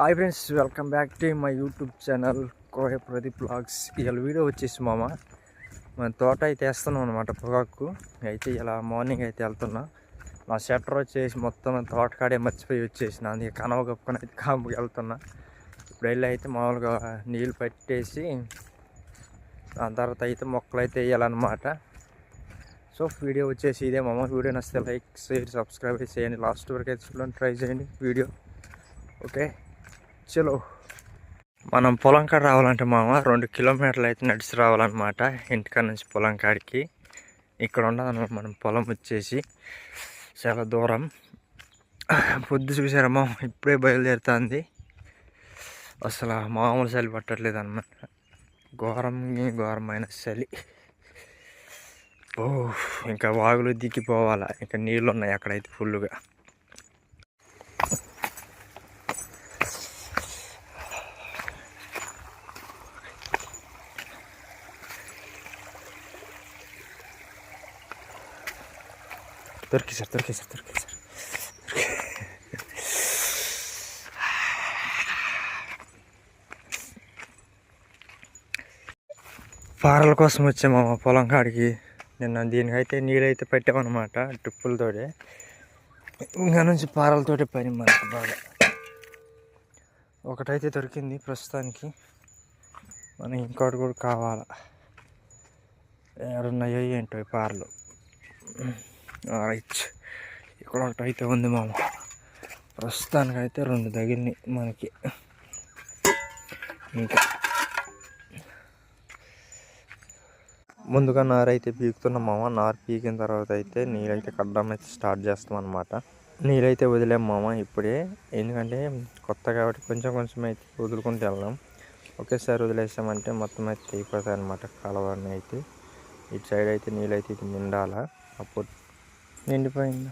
Hi friends welcome back to my YouTube channel Koya Pradeep vlogs ఇవాళ video వచ్చేసి మామ మన తోట అయితే వేస్తున్నాం అనమాట పొగాకు. అయితే ఇలా మార్నింగ్ అయితే వెళ్తున్నా. మా షట్టర్ వచ్చేసి మొత్తం తోటకాడే మర్చిపోయి వచ్చేసిన. అందుకే కనవ కప్పుకొని అయితే కాంపుకి వెళ్తున్నా. ఇప్పుడు వెళ్ళి అయితే మామూలుగా నీళ్ళు పట్టేసి దాని తర్వాత అయితే మొక్కలు అయితే వేయాలన్నమాట. సో వీడియో వచ్చేసి ఇదే మామ. వీడియో నచ్చితే లైక్ షేర్ సబ్స్క్రైబ్ చేయండి. లాస్ట్ వరకు అయితే చూడండి ట్రై చేయండి వీడియో ఓకే చలో. మనం పొలం కాడ రావాలంటే మామ రెండు కిలోమీటర్లు అయితే నడిచి రావాలన్నమాట. ఇంటికాడ నుంచి పొలం కాడికి. ఇక్కడ ఉండదన్నమాట మనం పొలం వచ్చేసి చాలా దూరం. పొద్దు చూసారమ్మా ఇప్పుడే బయలుదేరుతుంది. అసలు మామూలు చలి పట్టట్లేదు అనమాట ఘోరం ఘోరమైన చలి. ఓ ఇంకా వాగులు దిక్కిపోవాలా ఇంకా నీళ్ళు ఉన్నాయి అక్కడైతే ఫుల్గా దొరికేసారు దొరికేసారు దొరికేసారు పారల కోసం వచ్చాము మా పొలం కాడికి. నిన్న దీనికైతే నీళ్ళైతే పెట్టామన్నమాట టిప్పులతోటి. ఇంకా నుంచి పారలతోటి పని మనకు బాగా. ఒకటైతే దొరికింది ప్రస్తుతానికి. మనకి ఇంకోటి కూడా కావాలా. ఏడున్నాయో ఏంటో ఈ పారలు. రైట్ ఇక్కడ ఒకటి అయితే ఉంది మామ. ప్రస్తుతానికైతే రెండు తగిలినాయి మనకి. ఇంకా. ముందుగా నారు అయితే పీకుతున్నాం మామ. నారు పీకిన తర్వాత అయితే నీళ్ళైతే కట్టడం అయితే స్టార్ట్ చేస్తాం అనమాట నీళ్ళైతే వదిలేం మామ ఇప్పుడే. ఎందుకంటే కొత్త కాబట్టి కొంచెం కొంచెం అయితే వదులుకుంటూ వెళ్దాం. ఒకేసారి వదిలేసామంటే మొత్తం అయితే తెగిపోతాయి అనమాట కాలువన్నీ అయితే. ఇటు సైడ్ అయితే నీళ్ళైతే ఇది నిండాల. అప్పుడు నిండిపోయింది.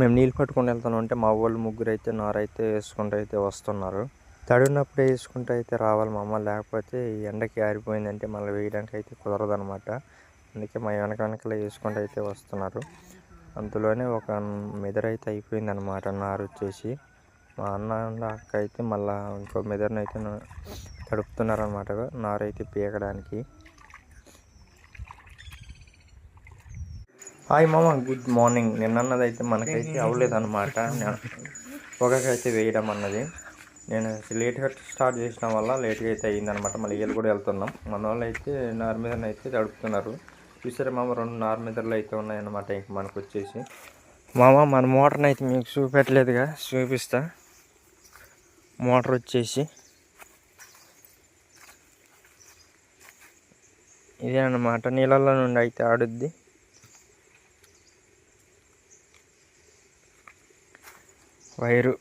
మేము నీళ్ళు పట్టుకొని వెళ్తాను అంటే మా వాళ్ళు ముగ్గురు అయితే నారైతే వేసుకుంటూ అయితే వస్తున్నారు. తడి ఉన్నప్పుడే వేసుకుంటూ అయితే రావాలి మా అమ్మ. లేకపోతే ఈ ఎండకి ఆరిపోయిందంటే మళ్ళీ వేయడానికి అయితే కుదరదు అనమాట అందుకే మా వెనక వెనకలే వేసుకుంటూ అయితే వస్తున్నారు. అందులోనే ఒక మెదర్ అయితే అయిపోయింది అనమాట నారు వచ్చేసి. మా అన్న అక్క అయితే మళ్ళీ ఇంకో మెదర్ని అయితే తడుపుతున్నారు అనమాట నారు అయితే పీకడానికి. హాయ్ మామ గుడ్ మార్నింగ్. నిన్నది అయితే మనకైతే అవ్వలేదు అనమాట పొగకైతే వేయడం అన్నది. నేను లేట్గా స్టార్ట్ చేసిన వల్ల లేట్గా అయితే అయ్యిందనమాట మళ్ళీ ఇయ్యలు కూడా వెళ్తున్నాం. మన వాళ్ళు అయితే నార్మీదర్ని అయితే తడుపుతున్నారు. చూసారా మామ రెండు నార్మీదర్లు అయితే ఉన్నాయన్నమాట ఇంక మనకు వచ్చేసి. మామ మన మోటార్ని అయితే మీకు చూపెట్టలేదుగా చూపిస్తా. మోటార్ వచ్చేసి. ఇదే అనమాట నీళ్ళల్లో నుండి అయితే ఆడుద్ది. వైరు.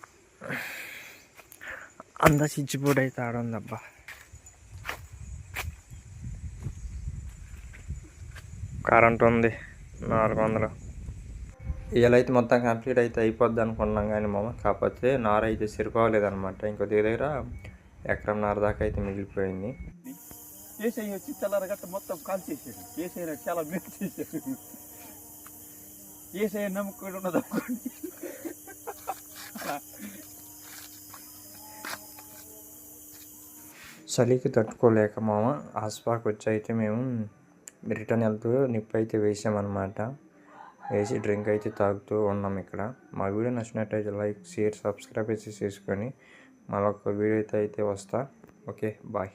అంతా స్విచ్ బోర్డ్ అయితే ఆడుందబ్బా కరెంట్ ఉంది నాలుగు వందలు ఇలా అయితే మొత్తం కంప్లీట్ అయితే అయిపోద్ది అనుకున్నాం కానీ మామ కాకపోతే నార అయితే సరిపోలేదన్నమాట ఇంకో దగ్గర ఎకరం నార దాకా అయితే మిగిలిపోయింది. ఏసఐ వచ్చి తెల్లారగట్ట మొత్తం కాల్ చేశాడు ఏసఐ నాకు చాలా మేలు చేశారు. ఏసఐ నమ్ముకొని ఉన్నది అనుకోండి చలికి తట్టుకోలేక మామ హాస్పాకి వచ్చి అయితే మేము రిటర్న్ వెళ్తూ నిప్పు అయితే వేసామన్నమాట. వేసి డ్రింక్ అయితే తాగుతూ ఉన్నాం ఇక్కడ. మా వీడియో నచ్చినట్టయితే లైక్ షేర్ సబ్స్క్రైబ్ అయితే చేసుకొని మరొక వీడియో అయితే అయితే వస్తా. Okay bye.